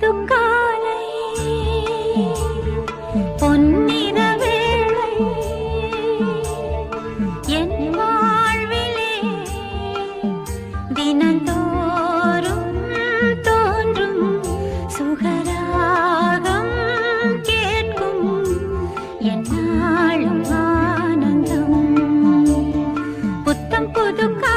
புதுக்காலை பொன்னிற வேளை என் வாழ்விலே தினந்தோறும் தோன்றும் சுகராகம் கேட்கும் என் ஆனந்தம். புத்தம் புதுக்கா